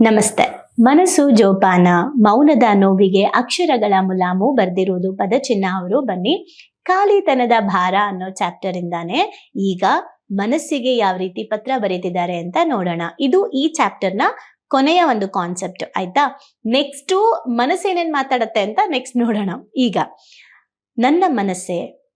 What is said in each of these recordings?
ನಮಸ್ತೆ. ಮನಸ್ಸು ಜೋಪಾನ. ಮೌನದ ನೋವಿಗೆ ಅಕ್ಷರಗಳ ಮುಲಾಮು ಬರ್ದಿರುವುದು ಪದಚಿನ್ನ ಅವರು ಬನ್ನಿ. ಖಾಲಿತನದ ಭಾರ ಅನ್ನೋ ಚಾಪ್ಟರ್ ಇಂದಾನೆ ಈಗ ಮನಸ್ಸಿಗೆ ಯಾವ ರೀತಿ ಪತ್ರ ಬರೀತಿದ್ದಾರೆ ಅಂತ ನೋಡೋಣ. ಇದು ಈ ಚಾಪ್ಟರ್ನ ಕೊನೆಯ ಒಂದು ಕಾನ್ಸೆಪ್ಟ್ ಆಯ್ತಾ? ನೆಕ್ಸ್ಟ್ ಮನಸ್ಸೇನೇನ್ ಮಾತಾಡತ್ತೆ ಅಂತ ನೆಕ್ಸ್ಟ್ ನೋಡೋಣ. ಈಗ, ನನ್ನ ಮನಸ್ಸೇ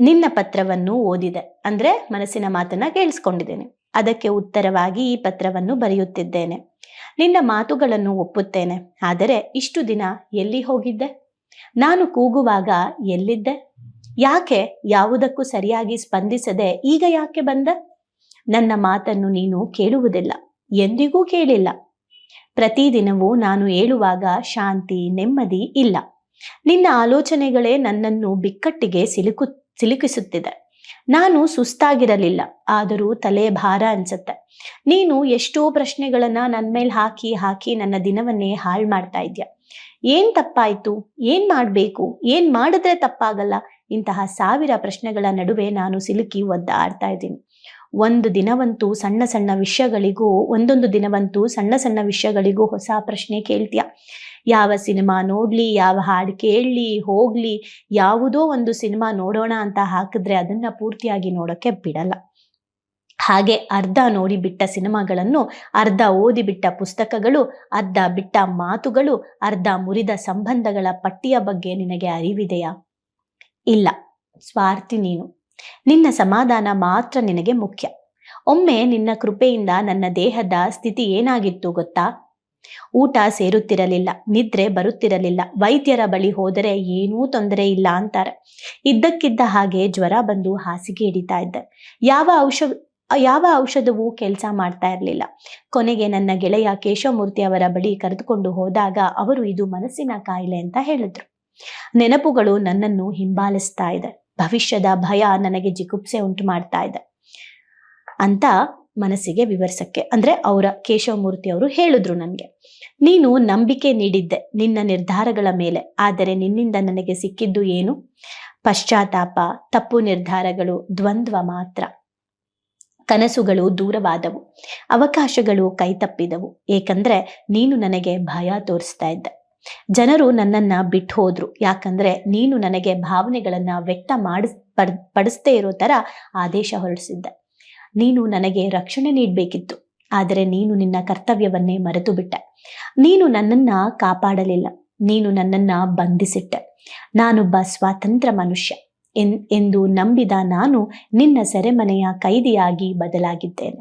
ನಿನ್ನ ಪತ್ರವನ್ನು ಓದಿದೆ. ಅಂದ್ರೆ ಮನಸ್ಸಿನ ಮಾತನ್ನ ಕೇಳಿಸ್ಕೊಂಡಿದ್ದೇನೆ. ಅದಕ್ಕೆ ಉತ್ತರವಾಗಿ ಈ ಪತ್ರವನ್ನು ಬರೆಯುತ್ತಿದ್ದೇನೆ. ನಿನ್ನ ಮಾತುಗಳನ್ನು ಒಪ್ಪುತ್ತೇನೆ. ಆದರೆ ಇಷ್ಟು ದಿನ ಎಲ್ಲಿ ಹೋಗಿದ್ದೆ? ನಾನು ಕೂಗುವಾಗ ಎಲ್ಲಿದ್ದೆ? ಯಾಕೆ ಯಾವುದಕ್ಕೂ ಸರಿಯಾಗಿ ಸ್ಪಂದಿಸದೆ ಈಗ ಯಾಕೆ ಬಂದ? ನನ್ನ ಮಾತನ್ನು ನೀನು ಕೇಳುವುದಿಲ್ಲ, ಎಂದಿಗೂ ಕೇಳಿಲ್ಲ. ಪ್ರತಿದಿನವೂ ನಾನು ಹೇಳುವಾಗ ಶಾಂತಿ, ನೆಮ್ಮದಿ ಇಲ್ಲ. ನಿನ್ನ ಆಲೋಚನೆಗಳೇ ನನ್ನನ್ನು ಬಿಕ್ಕಟ್ಟಿಗೆ ಸಿಲುಕು, ಸಿಲುಕಿಸುತ್ತಿದೆ. ನಾನು ಸುಸ್ತಾಗಿರಲಿಲ್ಲ, ಆದರೂ ತಲೆ ಭಾರ ಅನ್ಸುತ್ತೆ. ನೀನು ಎಷ್ಟೋ ಪ್ರಶ್ನೆಗಳನ್ನ ನನ್ನ ಮೇಲೆ ಹಾಕಿ ಹಾಕಿ ನನ್ನ ದಿನವನ್ನೇ ಹಾಳು ಮಾಡ್ತಾ ಇದ್ಯಾ? ಏನ್ ತಪ್ಪಾಯ್ತು? ಏನ್ ಮಾಡ್ಬೇಕು? ಏನ್ ಮಾಡಿದ್ರೆ ತಪ್ಪಾಗಲ್ಲ? ಇಂತಹ ಸಾವಿರ ಪ್ರಶ್ನೆಗಳ ನಡುವೆ ನಾನು ಸಿಲುಕಿ ಒದ್ದಾಡ್ತಾ ಇದ್ದೀನಿ. ಒಂದು ದಿನವಂತೂ ಸಣ್ಣ ಸಣ್ಣ ವಿಷಯಗಳಿಗೂ, ಒಂದೊಂದು ದಿನವಂತೂ ಸಣ್ಣ ಸಣ್ಣ ವಿಷಯಗಳಿಗೂ ಹೊಸ ಪ್ರಶ್ನೆ ಕೇಳ್ತೀಯ? ಯಾವ ಸಿನಿಮಾ ನೋಡ್ಲಿ, ಯಾವ ಹಾಡು ಕೇಳಲಿ, ಹೋಗ್ಲಿ, ಯಾವುದೋ ಒಂದು ಸಿನಿಮಾ ನೋಡೋಣ ಅಂತ ಹಾಕಿದ್ರೆ ಅದನ್ನ ಪೂರ್ತಿಯಾಗಿ ನೋಡೋಕೆ ಬಿಡಲ್ಲ. ಹಾಗೆ ಅರ್ಧ ನೋಡಿ ಬಿಟ್ಟ ಸಿನಿಮಾಗಳನ್ನು, ಅರ್ಧ ಓದಿ ಬಿಟ್ಟ ಪುಸ್ತಕಗಳು, ಅರ್ಧ ಬಿಟ್ಟ ಮಾತುಗಳು, ಅರ್ಧ ಮುರಿದ ಸಂಬಂಧಗಳ ಪಟ್ಟಿಯ ಬಗ್ಗೆ ನಿನಗೆ ಅರಿವಿದೆಯಾ? ಇಲ್ಲ, ಸ್ವಾರ್ಥಿ ನೀನು. ನಿನ್ನ ಸಮಾಧಾನ ಮಾತ್ರ ನಿನಗೆ ಮುಖ್ಯ. ಒಮ್ಮೆ ನಿನ್ನ ಕೃಪೆಯಿಂದ ನನ್ನ ದೇಹದ ಸ್ಥಿತಿ ಏನಾಗಿತ್ತು ಗೊತ್ತಾ? ಊಟ ಸೇರುತ್ತಿರಲಿಲ್ಲ, ನಿದ್ರೆ ಬರುತ್ತಿರಲಿಲ್ಲ. ವೈದ್ಯರ ಬಳಿ ಹೋದರೆ ಏನೂ ತೊಂದರೆ ಇಲ್ಲ ಅಂತಾರೆ. ಇದ್ದಕ್ಕಿದ್ದ ಹಾಗೆ ಜ್ವರ ಬಂದು ಹಾಸಿಗೆ ಹಿಡಿತಾ ಇದ್ದೆ. ಯಾವ ಔಷಧ ಯಾವ ಔಷಧವೂ ಕೆಲಸ ಮಾಡ್ತಾ ಇರಲಿಲ್ಲ. ಕೊನೆಗೆ ನನ್ನ ಗೆಳೆಯ ಕೇಶವಮೂರ್ತಿ ಅವರ ಬಳಿ ಕರೆದುಕೊಂಡು ಹೋದಾಗ ಅವರು ಇದು ಮನಸ್ಸಿನ ಕಾಯಿಲೆ ಅಂತ ಹೇಳಿದ್ರು. ನೆನಪುಗಳು ನನ್ನನ್ನು ಹಿಂಬಾಲಿಸ್ತಾ ಇದೆ. ಭವಿಷ್ಯದ ಭಯ ನನಗೆ ಜಿಗುಪ್ಸೆ ಉಂಟು ಮಾಡ್ತಾ ಇದೆ. ಅಂತ ಮನಸ್ಸಿಗೆ ವಿವರಿಸಕ್ಕೆ, ಅಂದ್ರೆ ಅವರ ಕೇಶವಮೂರ್ತಿ ಅವರು ಹೇಳಿದ್ರು ನನಗೆ. ನೀನು ನಂಬಿಕೆ ನೀಡಿದ್ದೆ ನಿನ್ನ ನಿರ್ಧಾರಗಳ ಮೇಲೆ, ಆದರೆ ನಿನ್ನಿಂದ ನನಗೆ ಸಿಕ್ಕಿದ್ದು ಏನು? ಪಶ್ಚಾತ್ತಾಪ, ತಪ್ಪು ನಿರ್ಧಾರಗಳು, ದ್ವಂದ್ವ ಮಾತ್ರ. ಕನಸುಗಳು ದೂರವಾದವು, ಅವಕಾಶಗಳು ಕೈತಪ್ಪಿದವು, ಏಕೆಂದ್ರೆ ನೀನು ನನಗೆ ಭಯ ತೋರಿಸ್ತಾ ಇದ್ದೆ. ಜನರು ನನ್ನನ್ನ ಬಿಟ್ಟು ಹೋದ್ರು, ಯಾಕಂದ್ರೆ ನೀನು ನನಗೆ ಭಾವನೆಗಳನ್ನ ವ್ಯಕ್ತ ಮಾಡಿಸ್ ಪಡ್ ಪಡಿಸ್ದೇ ಇರೋ ತರ ಆದೇಶ ಹೊರಡಿಸಿದ್ದೆ. ನೀನು ನನಗೆ ರಕ್ಷಣೆ ನೀಡಬೇಕಿತ್ತು, ಆದರೆ ನೀನು ನಿನ್ನ ಕರ್ತವ್ಯವನ್ನೇ ಮರೆತು ಬಿಟ್ಟೆ ನೀನು ನನ್ನನ್ನ ಕಾಪಾಡಲಿಲ್ಲ, ನೀನು ನನ್ನನ್ನ ಬಂಧಿಸಿಟ್ಟೆ. ನಾನೊಬ್ಬ ಸ್ವಾತಂತ್ರ್ಯ ಮನುಷ್ಯ ಎಂದು ನಂಬಿದ ನಾನು ನಿನ್ನ ಸೆರೆಮನೆಯ ಕೈದಿಯಾಗಿ ಬದಲಾಗಿದ್ದೇನೆ.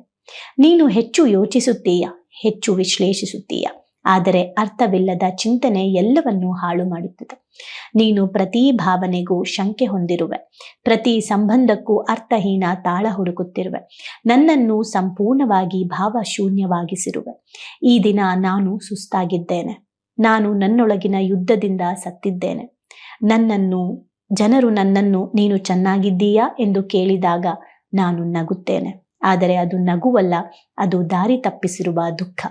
ನೀನು ಹೆಚ್ಚು ಯೋಚಿಸುತ್ತೀಯ, ಹೆಚ್ಚು ವಿಶ್ಲೇಷಿಸುತ್ತೀಯ? ಆದರೆ ಅರ್ಥವಿಲ್ಲದ ಚಿಂತನೆ ಎಲ್ಲವನ್ನೂ ಹಾಳು ಮಾಡುತ್ತದೆ. ನೀನು ಪ್ರತಿ ಭಾವನೆಗೂ ಶಂಕೆ ಹೊಂದಿರುವೆ. ಪ್ರತಿ ಸಂಬಂಧಕ್ಕೂ ಅರ್ಥಹೀನ ತಾಳ ಹುಡುಕುತ್ತಿರುವೆ. ನನ್ನನ್ನು ಸಂಪೂರ್ಣವಾಗಿ ಭಾವಶೂನ್ಯವಾಗಿಸಿರುವೆ. ಈ ದಿನ ನಾನು ಸುಸ್ತಾಗಿದ್ದೇನೆ. ನಾನು ನನ್ನೊಳಗಿನ ಯುದ್ಧದಿಂದ ಸತ್ತಿದ್ದೇನೆ. ನನ್ನನ್ನು, ಜನರು ನನ್ನನ್ನು ನೀನು ಚೆನ್ನಾಗಿದ್ದೀಯಾ ಎಂದು ಕೇಳಿದಾಗ ನಾನು ನಗುತ್ತೇನೆ. ಆದರೆ ಅದು ನಗುವಲ್ಲ, ಅದು ದಾರಿ ತಪ್ಪಿಸಿರುವ ದುಃಖ.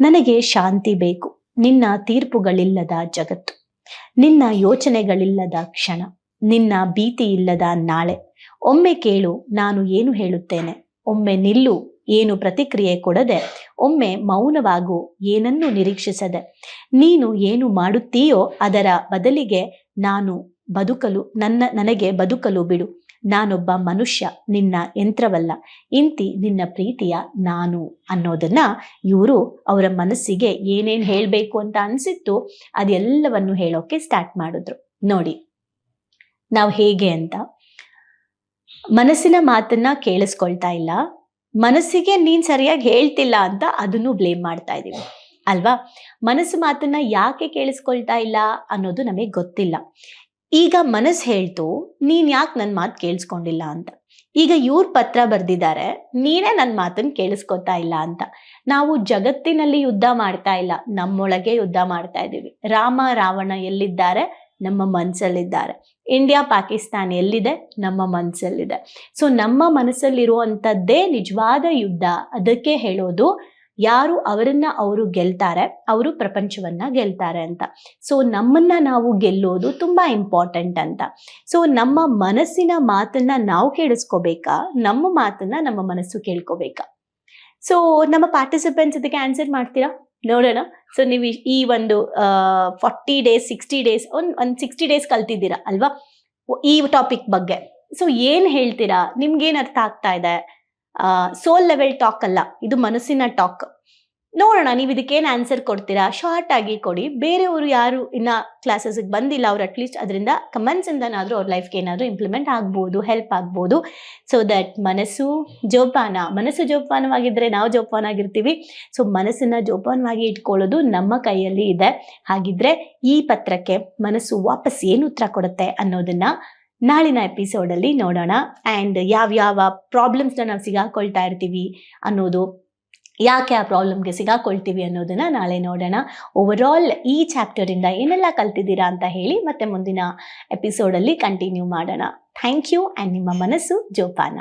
ನನಗೆ ಶಾಂತಿ ಬೇಕು. ನಿನ್ನ ತೀರ್ಪುಗಳಿಲ್ಲದ ಜಗತ್ತು. ನಿನ್ನ ಯೋಚನೆಗಳಿಲ್ಲದ ಕ್ಷಣ. ನಿನ್ನ ಭೀತಿ ಇಲ್ಲದ ನಾಳೆ. ಒಮ್ಮೆ ಕೇಳು, ನಾನು ಏನು ಹೇಳುತ್ತೇನೆ? ಒಮ್ಮೆ ನಿಲ್ಲು, ಏನು ಪ್ರತಿಕ್ರಿಯೆ ಕೊಡದೆ. ಒಮ್ಮೆ ಮೌನವಾಗು, ಏನನ್ನು ನಿರೀಕ್ಷಿಸದೆ. ನೀನು ಏನು ಮಾಡುತ್ತೀಯೋ ಅದರ ಬದಲಿಗೆ ನಾನು ಬದುಕಲು, ನನ್ನ, ನನಗೆ ಬದುಕಲು ಬಿಡು. ನಾನೊಬ್ಬ ಮನುಷ್ಯ, ನಿನ್ನ ಯಂತ್ರವಲ್ಲ, ಇಂತಿ ನಿನ್ನ ಪ್ರೀತಿಯ ನಾನು ಅನ್ನೋದನ್ನ ಇವರು ಅವರ ಮನಸ್ಸಿಗೆ ಏನೇನ್ ಹೇಳಬೇಕು ಅಂತ ಅನ್ಸಿತ್ತು, ಅದೆಲ್ಲವನ್ನು ಹೇಳೋಕೆ ಸ್ಟಾರ್ಟ್ ಮಾಡಿದ್ರು. ನೋಡಿ, ನಾವು ಹೇಗೆ ಅಂತ. ಮನಸ್ಸಿನ ಮಾತನ್ನ ಕೇಳಿಸ್ಕೊಳ್ತಾ ಇಲ್ಲ. ಮನಸ್ಸಿಗೆ ನೀನ್ ಸರಿಯಾಗಿ ಹೇಳ್ತಿಲ್ಲ ಅಂತ ಅದನ್ನು ಬ್ಲೇಮ್ ಮಾಡ್ತಾ ಇದೀವಿ. ಅಲ್ವಾ? ಮನಸ್ಸು ಮಾತನ್ನ ಯಾಕೆ ಕೇಳಿಸ್ಕೊಳ್ತಾ ಇಲ್ಲ ಅನ್ನೋದು ನಮಗೆ ಗೊತ್ತಿಲ್ಲ. ಈಗ ಮನಸ್ಸು ಹೇಳ್ತು, ನೀನ್ ಯಾಕೆ ನನ್ನ ಮಾತು ಕೇಳಿಸ್ಕೊಂಡಿಲ್ಲ ಅಂತ? ಈಗ ಇವ್ರ ಪತ್ರ ಬರ್ದಿದ್ದಾರೆ ನೀನೇ ನನ್ನ ಮಾತನ್ನ ಕೇಳಿಸ್ಕೊತಾ ಇಲ್ಲ ಅಂತ. ನಾವು ಜಗತ್ತಿನಲ್ಲಿ ಯುದ್ಧ ಮಾಡ್ತಾ ಇಲ್ಲ, ನಮ್ಮೊಳಗೆ ಯುದ್ಧ ಮಾಡ್ತಾ ಇದ್ದೀವಿ ರಾಮ, ರಾವಣ ಎಲ್ಲಿದ್ದಾರೆ? ನಮ್ಮ ಮನಸ್ಸಲ್ಲಿದ್ದಾರೆ ಇಂಡಿಯಾ, ಪಾಕಿಸ್ತಾನ ಎಲ್ಲಿದೆ? ನಮ್ಮ ಮನಸ್ಸಲ್ಲಿದೆ ಸೊ, ನಮ್ಮ ಮನಸ್ಸಲ್ಲಿರುವಂಥದ್ದೇ ನಿಜವಾದ ಯುದ್ಧ. ಅದಕ್ಕೆ ಹೇಳೋದು ಯಾರು ಅವರನ್ನ ಅವರು ಗೆಲ್ತಾರೆ, ಅವರು ಪ್ರಪಂಚವನ್ನ ಗೆಲ್ತಾರೆ ಅಂತ. ಸೊ ನಮ್ಮನ್ನ ನಾವು ಗೆಲ್ಲೋದು ತುಂಬಾ ಇಂಪಾರ್ಟೆಂಟ್ ಅಂತ. ಸೊ ನಮ್ಮ ಮನಸ್ಸಿನ ಮಾತನ್ನ ನಾವು ಕೇಳಿಸ್ಕೋಬೇಕಾ? ನಮ್ಮ ಮಾತನ್ನ ನಮ್ಮ ಮನಸ್ಸು ಕೇಳ್ಕೋಬೇಕಾ? ಸೊ ನಮ್ಮ ಪಾರ್ಟಿಸಿಪೆಂಟ್ಸ್ ಇದಕ್ಕೆ ಆನ್ಸರ್ ಮಾಡ್ತೀರಾ? ನೋಡೋಣ. ಸೊ ನೀವು ಈ- ಒಂದು ಫಾರ್ಟಿ ಡೇಸ್ ಸಿಕ್ಸ್ಟಿ ಡೇಸ್ ಒಂದು ಒಂದು ಸಿಕ್ಸ್ಟಿ ಡೇಸ್ ಕಲ್ತಿದ್ದೀರಾ ಅಲ್ವಾ? ಈ ಟಾಪಿಕ್ ಬಗ್ಗೆ. ಸೊ ಏನು ಹೇಳ್ತೀರಾ? ನಿಮ್ಗೇನು ಅರ್ಥ ಆಗ್ತಾ ಇದೆ? ಸೋಲ್ ಲೆವೆಲ್ ಟಾಕ್ ಅಲ್ಲ. ಇದು ಮನಸ್ಸಿನ ಟಾಕ್ ನೋಡೋಣ, ನೀವು ಇದಕ್ಕೇನು ಆನ್ಸರ್ ಕೊಡ್ತೀರಾ? ಶಾರ್ಟ್ ಆಗಿ ಕೊಡಿ. ಬೇರೆಯವರು ಯಾರು ಇನ್ನ ಕ್ಲಾಸಸ್ಗೆ ಬಂದಿಲ್ಲ, ಅವ್ರು ಅಟ್ಲೀಸ್ಟ್ ಅದರಿಂದ ಕಮೆಂಟ್ಸ್ ಕಮೆಂಟ್ಸಿಂದನಾದರೂ ಅವ್ರ ಲೈಫ್ಗೆ ಏನಾದರೂ ಇಂಪ್ಲಿಮೆಂಟ್ ಆಗ್ಬೋದು ಹೆಲ್ಪ್ ಆಗ್ಬೋದು. ಸೊ ದಟ್ ಮನಸ್ಸು ಜೋಪಾನ. ಮನಸ್ಸು ಜೋಪಾನವಾಗಿದ್ದರೆ ನಾವು ಜೋಪಾನಾಗಿರ್ತೀವಿ. ಸೊ ಮನಸ್ಸನ್ನು ಜೋಪಾನವಾಗಿ ಇಟ್ಕೊಳ್ಳೋದು ನಮ್ಮ ಕೈಯಲ್ಲಿ ಇದೆ. ಹಾಗಿದ್ರೆ ಈ ಪತ್ರಕ್ಕೆ ಮನಸ್ಸು ವಾಪಸ್ ಏನು ಉತ್ತರ ಕೊಡುತ್ತೆ ಅನ್ನೋದನ್ನ ನಾಳಿನ ಎಪಿಸೋಡಲ್ಲಿ ನೋಡೋಣ. ಆ್ಯಂಡ್ ಯಾವ್ಯಾವ ಪ್ರಾಬ್ಲಮ್ಸ್ನ ನಾವು ಸಿಗಾಕೊಳ್ತಾ ಇರ್ತೀವಿ ಅನ್ನೋದು, ಯಾಕೆ ಆ ಪ್ರಾಬ್ಲಮ್ಗೆ ಸಿಗಾಕೊಳ್ತೀವಿ ಅನ್ನೋದನ್ನ ನಾಳೆ ನೋಡೋಣ. ಓವರ್ ಆಲ್ ಈ ಚಾಪ್ಟರಿಂದ ಏನೆಲ್ಲ ಕಲ್ತಿದ್ದೀರಾ ಅಂತ ಹೇಳಿ ಮತ್ತೆ ಮುಂದಿನ ಎಪಿಸೋಡಲ್ಲಿ ಕಂಟಿನ್ಯೂ ಮಾಡೋಣ. ಥ್ಯಾಂಕ್ ಯು ಆ್ಯಂಡ್ ನಿಮ್ಮ ಮನಸ್ಸು ಜೋಪಾನ.